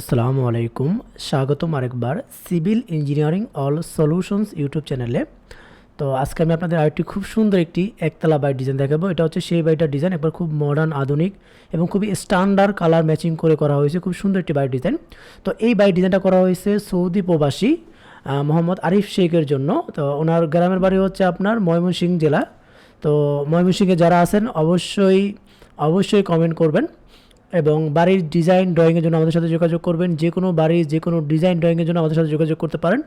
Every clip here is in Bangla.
আসসালামু আলাইকুম। স্বাগতম আরেকবার civil engineering all solutions YouTube চ্যানেলে। তো আজকে আমি আপনাদের আরেকটি খুব সুন্দর একটি একতলা বাড়ির ডিজাইন দেখাবো। এটা হচ্ছে সেই বাড়িটার ডিজাইন একবার খুব মডার্ন আধুনিক এবং খুবই স্ট্যান্ডার্ড কালার ম্যাচিং করে করা হয়েছে। খুব সুন্দর একটি বাড়ির ডিজাইন তো এই বাড়ির ডিজাইনটা করা হয়েছে সৌদি প্রবাসী মোহাম্মদ আরিফ শেখের জন্য। তো ওনার গ্রামের বাড়ি হচ্ছে আপনার ময়মনসিংহ জেলা। তো ময়মনসিংহে যারা আছেন অবশ্যই অবশ্যই কমেন্ট করবেন। এবং বাড়ির ডিজাইন ড্রয়িংয়ের জন্য আমাদের সাথে যোগাযোগ করবেন। যে কোনো বাড়ির যে কোনো ডিজাইন ড্রয়িংয়ের জন্য আমাদের সাথে যোগাযোগ করতে পারেন।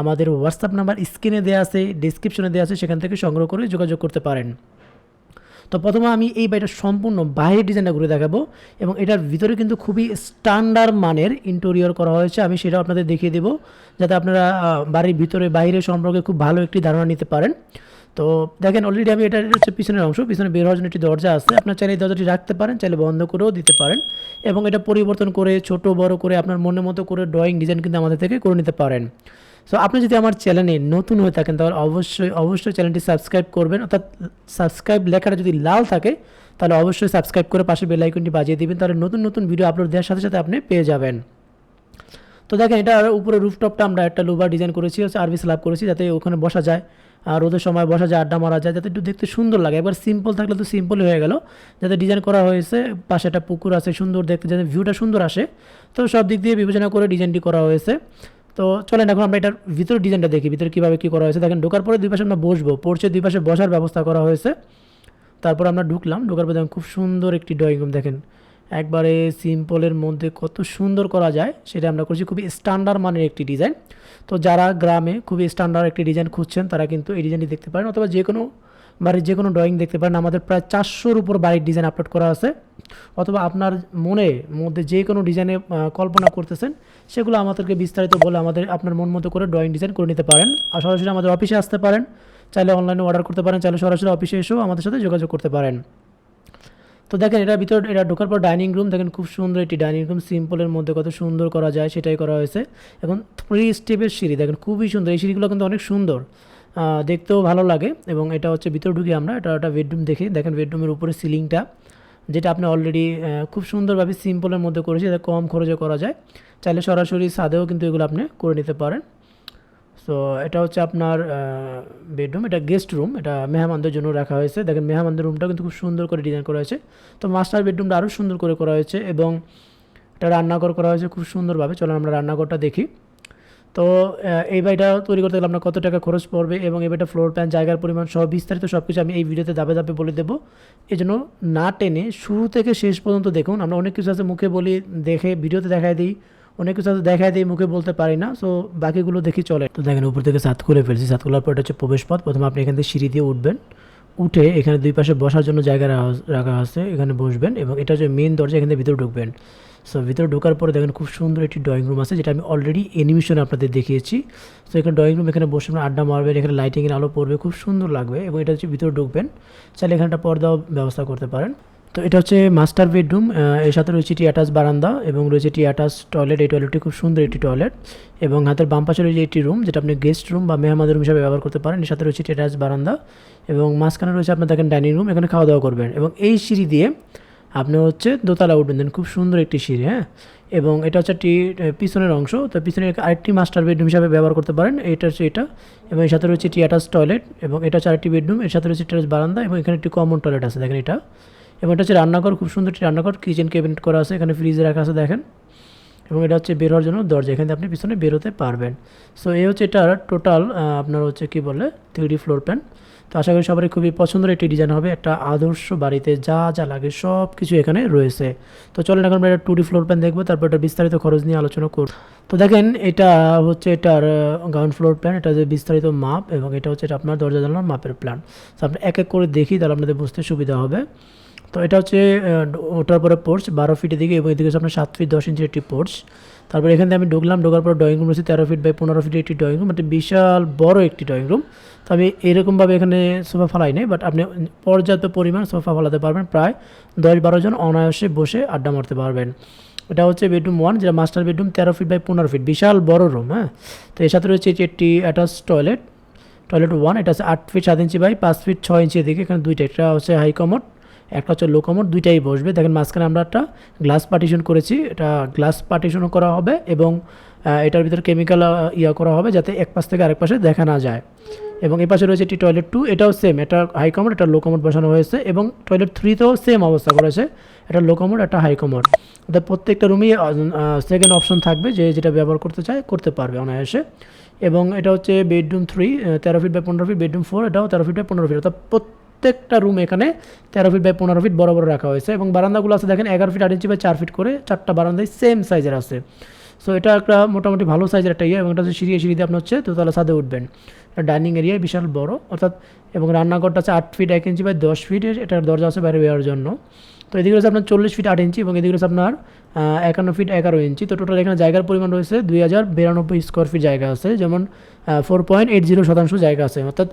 আমাদের হোয়াটসঅ্যাপ নাম্বার স্ক্রিনে দেওয়া আছে ডিসক্রিপশনে দেওয়া আছে, সেখান থেকে সংগ্রহ করে যোগাযোগ করতে পারেন। তো প্রথমে আমি এই বাড়িটার সম্পূর্ণ বাইরের ডিজাইনটা ঘুরে দেখাবো এবং এটার ভিতরে কিন্তু খুবই স্ট্যান্ডার্ড মানের ইন্টেরিয়র করা হয়েছে। আমি সেটাও আপনাদের দেখিয়ে দেবো, যাতে আপনারা বাড়ির ভিতরে বাইরে সম্পর্কে খুব ভালো একটি ধারণা নিতে পারেন। তো দেখেন অলরেডি আমি এটা হচ্ছে পিছনের অংশ, পিছনে বের হওয়ার জন্য একটি দরজা আছে। আপনার চাইলে এই দরজাটি রাখতে পারেন, চাইলে বন্ধ করেও দিতে পারেন এবং এটা পরিবর্তন করে, ছোট, বড় করে, আপনার মনের মতো করে ড্রয়িং ডিজাইন কিন্তু আমাদের থেকে করে নিতে পারেন। সো আপনি যদি আমার চ্যানেলে নতুন হয়ে থাকেন, তাহলে অবশ্যই অবশ্যই চ্যানেলটি সাবস্ক্রাইব করবেন। অর্থাৎ সাবস্ক্রাইব লেখাটা যদি লাল থাকে, তাহলে অবশ্যই সাবস্ক্রাইব করে পাশে বেল আইকনটি বাজিয়ে দিবেন, তাহলে নতুন নতুন ভিডিও আপলোড দেওয়ার সাথে সাথে আপনি পেয়ে যাবেন। তো দেখেন এটা উপরে রুফটপটা আমরা একটা লোবার ডিজাইন করেছি, হচ্ছে স্ল্যাব করেছি, যাতে ওখানে বসা যায়। রোদের সময় বসা যায়, আড্ডা মারা যায়, যাতে একটু দেখতে সুন্দর লাগে। একবার সিম্পল থাকলে তো সিম্পলই হয়ে গেল। যাতে ডিজাইন করা হয়েছে, পাশে একটা পুকুর আছে সুন্দর দেখতে, যাতে ভিউটা সুন্দর আসে। তো সব দিক দিয়ে বিবেচনা করে ডিজাইনটি করা হয়েছে। তো চলেন এখন আমরা এটার ভিতরে ডিজাইনটা দেখি, ভিতরে কীভাবে কী করা হয়েছে। দেখেন, ঢোকার পরে দুই পাশে আমরা বসবো। পড়ছে দুই পাশে বসার ব্যবস্থা করা হয়েছে। তারপর আমরা ঢুকলাম। ঢোকার পরে দেখেন খুব সুন্দর একটি ড্রয়িং রুম দেখেন। একবারে সিম্পলের মধ্যে কত সুন্দর করা যায়, সেটা আমরা করছি খুবই স্ট্যান্ডার্ড মানের একটি ডিজাইন তো যারা গ্রামে খুবই স্ট্যান্ডার্ড একটি ডিজাইন খুঁজছেন, তারা কিন্তু এই ডিজাইনটি দেখতে পারেন, অথবা যে কোনো বাড়ির যে কোনো ড্রয়িং দেখতে পারেন। আমাদের প্রায় চারশোর উপর বাড়ির ডিজাইন আপলোড করা আছে। অথবা আপনার মনে, মধ্যে যে কোনো ডিজাইনে কল্পনা করতেছেন, সেগুলো আমাদেরকে বিস্তারিত বলে আমাদের, আপনার মন মতো করে ড্রয়িং ডিজাইন করে নিতে পারেন। আর সরাসরি আমাদের অফিসে আসতে পারেন, চাইলে অনলাইনে অর্ডার করতে পারেন, চাইলে সরাসরি অফিসে এসেও আমাদের সাথে যোগাযোগ করতে পারেন। তো দেখেন এটার ভিতর, এটা ঢোকার পর ডাইনিং রুম দেখেন খুব সুন্দর একটি ডাইনিং রুম সিম্পলের মধ্যে কত সুন্দর করা যায়, সেটাই করা হয়েছে। এখন থ্রি স্টেপের সিঁড়ি, দেখেন খুবই সুন্দর, এই সিঁড়িগুলো কিন্তু অনেক সুন্দর। দেখতেও ভালো লাগে এবং এটা হচ্ছে ভিতরে ঢুকি আমরা, এটা একটা বেডরুম দেখি। দেখেন বেডরুমের উপরে সিলিংটা যেটা আপনি অলরেডি খুব সুন্দরভাবে সিম্পলের মধ্যে করেছি যাতে কম খরচে করা যায়। চাইলে সরাসরি ছাদেও কিন্তু এগুলো আপনি করে নিতে পারেন। সো এটা হচ্ছে আপনার বেডরুম এটা গেস্ট রুম এটা মেহমানদের জন্য রাখা হয়েছে। দেখেন, মেহমানদের রুমটা কিন্তু খুব সুন্দর করে ডিজাইন করা হয়েছে। তো মাস্টার বেডরুমটা আরও সুন্দর করে করা হয়েছে এবং এটা রান্নাঘর করা হয়েছে খুব সুন্দরভাবে। চলো আমরা রান্নাঘরটা দেখি। তো এই বাড়িটা তৈরি করতে গেলে আপনার কত টাকা খরচ পড়বে এবং এই বাড়িটা ফ্লোর প্ল্যান জায়গার পরিমাণ সব বিস্তারিত সব কিছু আমি এই ভিডিওতে দাবে দাবে বলে দেবো। এই জন্য না টেনে শুরু থেকে শেষ পর্যন্ত দেখুন। আমরা অনেক কিছু আছে মুখে বলি, দেখে, ভিডিওতে দেখায় দিই। অনেক কিছু দেখায় দিই মুখে বলতে পারি না সো বাকিগুলো দেখি চলে। তো দেখেন, উপর থেকে সাত খুলে ফেলছি। সাত খোলার পর এটা হচ্ছে প্রবেশপথ। প্রথমে আপনি এখান থেকে সিঁড়ি দিয়ে উঠবেন। উঠে এখানে দুই পাশে বসার জন্য জায়গা রাখা- আছে এখানে বসবেন এবং এটা হচ্ছে মেন দরজা, এখান ভিতরে ঢুকবেন। সো ভিতরে ঢোকার পরে দেখেন, খুব সুন্দর একটি ড্রয়িং রুম আছে, যেটা আমি অলরেডি অ্যানিমেশনে আপনাদের দেখিয়েছি। সো এখানে ড্রয়িং রুম এখানে বসে আড্ডা মারবেন, এখানে লাইটিংয়ের আলো পড়বে, খুব সুন্দর লাগবে এবং এটা হচ্ছে ভিতরে ঢুকবেন। চাইলে এখানে একটা পর্দাও ব্যবস্থা করতে পারেন। তো এটা হচ্ছে মাস্টার বেডরুম এর সাথে রয়েছে এটি অ্যাটাচ বারান্দা এবং রয়েছে এটি অ্যাটাচ টয়লেট এই টয়লেটটি খুব সুন্দর একটি টয়লেট এবং হাতের বাম পাশে রয়েছে একটি রুম যেটা আপনি গেস্ট রুম বা মেহমানের রুম হিসাবে ব্যবহার করতে পারেন। এর সাথে রয়েছে অ্যাটাচ বারান্দা এবং মাঝখানে রয়েছে আপনার দেখেন ডাইনিং রুম এখানে খাওয়া দাওয়া করবেন এবং এই সিঁড়ি দিয়ে আপনি হচ্ছে দোতলা উঠবেন। দেন খুব সুন্দর একটি সিঁড়ি হ্যাঁ? এবং এটা হচ্ছে একটি পিছনের অংশ। তো পিছনে আরেকটি মাস্টার বেডরুম হিসাবে ব্যবহার করতে পারেন। এটা হচ্ছে এটা এবং এর সাথে রয়েছে এটি অ্যাটাচ টয়লেট এবং এটা হচ্ছে আরেকটি বেডরুম এর সাথে রয়েছে টেরাস বারান্দা এবং এখানে একটি কমন টয়লেট আছে। দেখেন এটা। এবং এটা হচ্ছে রান্নাঘর, খুব সুন্দর একটি রান্নাঘর। কিচেন ক্যাবিনেট করা আছে, এখানে ফ্রিজে রাখা আছে, দেখেন। এবং এটা হচ্ছে বের হওয়ার জন্য দরজা, এখানে আপনি পিছনে বেরোতে পারবেন। সো এই হচ্ছে এটার টোটাল আপনার হচ্ছে কি বলে থ্রি ফ্লোর প্ল্যান তো আশা করি সবারই খুবই পছন্দের একটি ডিজাইন হবে, একটা আদর্শ বাড়িতে যা যা লাগে সব কিছু এখানে রয়েছে। তো চলেন এখন আমরা একটা টু ডি ফ্লোর প্ল্যান দেখব, তারপর এটা বিস্তারিত খরচ নিয়ে আলোচনা করব। তো দেখেন, এটা হচ্ছে এটার গ্রাউন্ড ফ্লোর প্ল্যান এটা যে বিস্তারিত মাপ এবং এটা হচ্ছে এটা আপনার দরজা জানালার মাপের প্ল্যান তো আপনি এক এক করে দেখি, তাহলে আপনাদের বুঝতে সুবিধা হবে। তো এটা হচ্ছে ওটার পরে পোর্চ বারো ফিটের দিকে এবং এদিকে আপনার সাত ফিট দশ ইঞ্চির একটি পোর্চ তারপর এখান আমি ঢুকলাম, ঢোকার পর ড্রয়িং রুম রয়েছে তেরো ফিট বাই পনেরো ফিটের একটি ড্রয়িং রুম মানে বিশাল বড় একটি ড্রয়িং রুম তো আমি এরকমভাবে এখানে সোফা ফালাই নেই বাট আপনি পর্যাপ্ত পরিমাণ সোফা ফালাতে পারবেন। প্রায় দশ বারো জন অনায়াসে বসে আড্ডা মারতে পারবেন। এটা হচ্ছে বেডরুম ওয়ান যেটা মাস্টার বেডরুম তেরো ফিট বাই পনেরো ফিট বিশাল বড় রুম হ্যাঁ? তো এর সাথে রয়েছে একটি অ্যাটাচ টয়লেট টয়লেট ওয়ান এটা হচ্ছে আট ফিট সাত ইঞ্চি বাই পাঁচ ফিট ছয় ইঞ্চি দিকে। এখানে দুইটা, একটা হচ্ছে হাই কমোড একটা হচ্ছে লো দুইটাই বসবে। দেখেন মাঝখানে আমরা একটা গ্লাস পার্টিশন করেছি, এটা গ্লাস পার্টিশনও করা হবে এবং এটার ভিতরে কেমিক্যাল ইয়া করা হবে যাতে এক পাশ থেকে আরেক পাশে দেখা না যায়। এবং এই পাশে রয়েছে একটি টয়লেট টু এটাও সেম এটা হাই কমোড এটা লো বসানো হয়েছে এবং টয়লেট থ্রিতেও সেম অবস্থা করেছে। এটা লো একটা হাই কমোড অর্থাৎ প্রত্যেকটা রুমেই সেকেন্ড অপশন থাকবে যে যেটা ব্যবহার করতে চায়, করতে পারবে অনায়াসে। এবং এটা হচ্ছে বেডরুম থ্রি তেরো ফিট বাই পনেরো ফিট বেডরুম ফোর এটাও তেরো ফিট বাই পনেরো ফিট অর্থাৎ প্রত্যেকটা রুম এখানে তেরো ফিট বাই পনেরো ফিট বড় বড় রাখা হয়েছে এবং বারান্দাগুলো আছে দেখেন এগারো ফিট আট ইঞ্চি বাই চার ফিট করে চারটা বারান্দায় সেম সাইজের আছে। সো এটা একটা মোটামুটি ভালো সাইজের একটা ইয়ে এবং এটা হচ্ছে সিঁড়িয়ে সিঁড়িতে আপনার হচ্ছে দোতলা ছাদে উঠবেন। এটা ডাইনিং এরিয়া বিশাল বড়, অর্থাৎ এবং রান্নাঘরটা আছে আট ফিট এক ইঞ্চি বাই দশ ফিটের এটার দরজা আছে বাইরে বেরোর জন্য। তো এদিকে রয়েছে আপনার চল্লিশ ফিট আট ইঞ্চি এবং এদিকে রয়েছে আপনার একান্ন ফিট এগারো ইঞ্চি তো টোটাল এখানে জায়গার পরিমাণ রয়েছে দুই হাজার বিরানব্বই স্কোয়ার ফিট জায়গা আছে, যেমন ফোর পয়েন্ট এইট জিরো শতাংশ জায়গা আছে। অর্থাৎ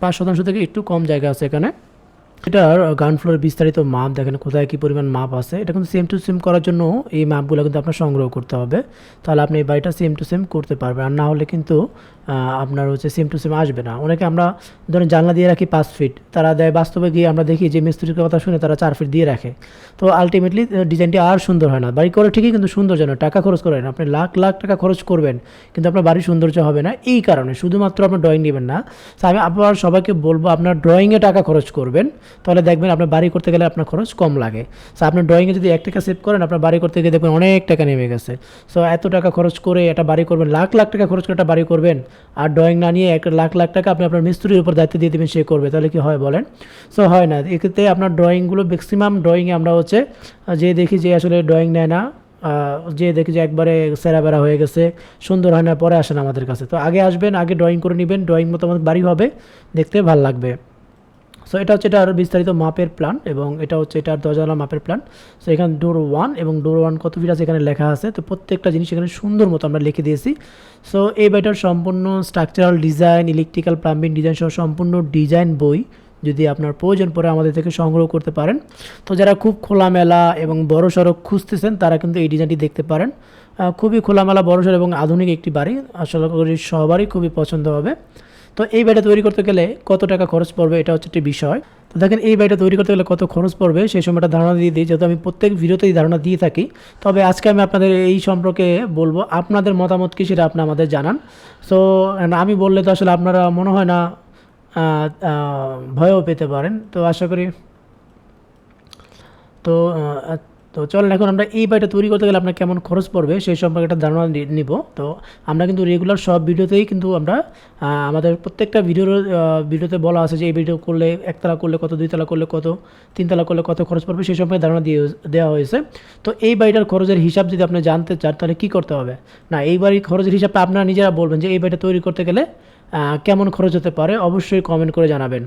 পাঁচ শতাংশ থেকে একটু কম জায়গা আছে এখানে। এটার গ্রাউন্ড ফ্লোর বিস্তারিত মাপ দেখেন কোথায় কী পরিমাণ মাপ আছে। এটা কিন্তু সেম টু সেম করার জন্য এই মাপগুলো কিন্তু আপনার সংগ্রহ করতে হবে। তাহলে আপনি এই বাড়িটা সেম টু সেম করতে পারবেন। আর না হলে কিন্তু আপনার হচ্ছে সেম টু সেম আসবে না। অনেকে আমরা ধরেন জানলা দিয়ে রাখি পাঁচ ফিট তারা দেয় বাস্তবে গিয়ে আমরা দেখি যে মিস্ত্রির কথা শুনে তারা চার ফিট দিয়ে রাখে। তো আলটিমেটলি ডিজাইনটি আর সুন্দর হয় না। বাড়ি করে ঠিকই কিন্তু সুন্দর যেন টাকা খরচ করেন। আপনি লাখ লাখ টাকা খরচ করবেন, কিন্তু আপনার বাড়ির সৌন্দর্য হবে না। এই কারণে শুধুমাত্র আপনার ড্রয়িং নেবেন না। আমি আবার সবাইকে বলব, আপনার ড্রয়িংয়ে টাকা খরচ করবেন। তাহলে দেখবেন আপনার বাড়ি করতে গেলে আপনার খরচ কম লাগে। সো আপনার ড্রয়িংয়ে যদি এক টাকা সেভ করেন, আপনার বাড়ি করতে গিয়ে দেখবেন অনেক টাকা নেমে গেছে। সো এত টাকা খরচ করে একটা বাড়ি করবেন, লাখ লাখ টাকা খরচ করে একটা বাড়ি করবেন, আর ড্রয়িং না নিয়ে এক লাখ লাখ টাকা আপনি আপনার মিস্ত্রির উপর দায়িত্ব দিয়ে দেবেন, সে করবে। তাহলে কি হয় বলেন? সো হয় না। এক্ষেত্রে আপনার ড্রয়িংগুলো ম্যাক্সিমাম ড্রয়িংয়ে আমরা হচ্ছে, যে দেখি যে আসলে ড্রয়িং নেয় না যে দেখি যে একবারে সেরা বেড়া হয়ে গেছে, সুন্দর হয় না, পরে আসেন আমাদের কাছে। তো আগে আসবেন, আগে ড্রয়িং করে নেবেন ড্রয়িং মতো আমাদের বাড়ি হবে, দেখতে ভালো লাগবে। সো এটা হচ্ছে এটার বিস্তারিত মাপের প্ল্যান এবং এটা হচ্ছে এটার দরজালা মাপের প্ল্যান সো এখানে ডোর ওয়ান এবং ডোর ওয়ান কত ফিট আছে এখানে লেখা আছে। তো প্রত্যেকটা জিনিস এখানে সুন্দর মতো আমরা লিখে দিয়েছি। সো এই বাড়িটার সম্পূর্ণ structural design electrical plumbing design সহ সম্পূর্ণ ডিজাইন বই যদি আপনার প্রয়োজন পড়ে আমাদের থেকে সংগ্রহ করতে পারেন। তো যারা খুব খোলামেলা এবং বড় সড়ক খুঁজতেছেন, তারা কিন্তু এই ডিজাইনটি দেখতে পারেন। খুবই খোলামেলা বড়সড় এবং আধুনিক একটি বাড়ি। আসলে করি সবারই খুবই পছন্দ হবে। তো এই বাড়িটা তৈরি করতে গেলে কত টাকা খরচ পড়বে এটা হচ্ছে একটি বিষয়। তো দেখেন, এই বাড়িটা তৈরি করতে গেলে কত খরচ পড়বে সেই সময়টা ধারণা দিয়ে দিই। যেহেতু আমি প্রত্যেক ভিডিওতেই ধারণা দিয়ে থাকি, তবে আজকে আমি আপনাদের এই সম্পর্কে বলব, আপনাদের মতামত কি সেটা আপনি আমাদের জানান। সো আমি বললে তো আসলে আপনারা মনে হয় না ভয়ও পেতে পারেন। তো আশা করি, তো তো চলেন, এখন আমরা এই বাড়িটা তৈরি করতে গেলে আপনার কেমন খরচ পড়বে সেই সম্পর্কে একটা ধারণা নিব। তো আমরা কিন্তু রেগুলার সব ভিডিওতেই কিন্তু আমরা আমাদের প্রত্যেকটা ভিডিওর ভিডিওতে বলা আছে যে এই ভিডিও করলে একতলা করলে কত, দুইতলা করলে কত, তিনতলা করলে কত খরচ পড়বে সেই সম্পর্কে ধারণা দিয়ে, দেওয়া হয়েছে। তো এই বাড়িটার খরচের হিসাব যদি আপনি জানতে চান, তাহলে কী করতে হবে? না, এই বাড়ির খরচের হিসাবটা আপনারা নিজেরা বলবেন যে এই বাড়িটা তৈরি করতে গেলে কেমন খরচ হতে পারে? অবশ্যই কমেন্ট করে জানাবেন।